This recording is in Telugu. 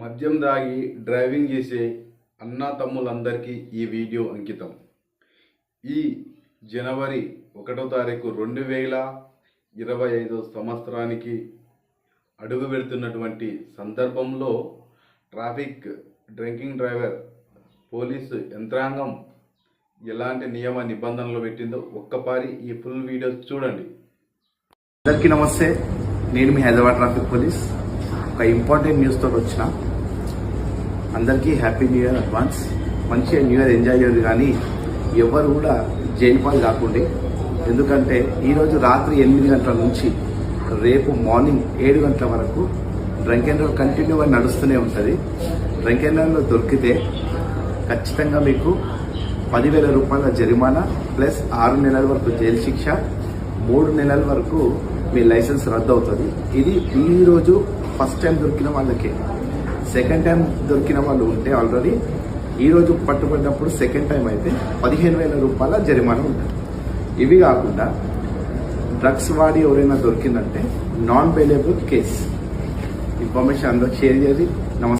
మద్యం దాగి డ్రైవింగ్ చేసే అన్నా తమ్ములందరికీ ఈ వీడియో అంకితం. ఈ జనవరి ఒకటో తారీఖు రెండు వేల ఇరవై ఐదో సంవత్సరానికి అడుగు పెడుతున్నటువంటి సందర్భంలో ట్రాఫిక్ డ్రింకింగ్ డ్రైవర్ పోలీసు యంత్రాంగం ఎలాంటి నియమ నిబంధనలు పెట్టిందో ఒక్కపారి ఈ ఫుల్ వీడియో చూడండి. అందరికీ నమస్తే. నేను మీ హైదరాబాద్ ట్రాఫిక్ పోలీస్. ఒక ఇంపార్టెంట్ న్యూస్తో వచ్చిన అందరికీ హ్యాపీ న్యూ ఇయర్ అడ్వాన్స్ మంచిగా న్యూ ఇయర్ ఎంజాయ్ చేయరు కానీ ఎవరు కూడా జైన్పాల్ పాలు కాకుండా. ఎందుకంటే ఈరోజు రాత్రి ఎనిమిది గంటల నుంచి రేపు మార్నింగ్ ఏడు గంటల వరకు డ్రంక్ అండ్ డ్రైవ్ కంటిన్యూగా నడుస్తూనే ఉంటుంది. డ్రంక్ అండ్ డ్రైవ్లో దొరికితే ఖచ్చితంగా మీకు పదివేల రూపాయల జరిమానా ప్లస్ ఆరు నెలల వరకు జైలు శిక్ష మూడు నెలల వరకు మీ లైసెన్స్ రద్దు అవుతుంది ఇది ఈరోజు రోజు ఫస్ట్ టైం దొరికిన వాళ్ళకే. సెకండ్ టైం దొరికిన వాళ్ళు ఉంటే ఆల్రెడీ ఈరోజు పట్టుబడినప్పుడు సెకండ్ టైం అయితే పదిహేను వేల రూపాయల జరిమానా ఉంటుంది. ఇవి కాకుండా డ్రగ్స్ వాడి ఎవరైనా దొరికిందంటే నాన్ బెయిలబుల్ కేస్ ఇన్ఫర్మేషన్ అందరూ షేర్ చేసి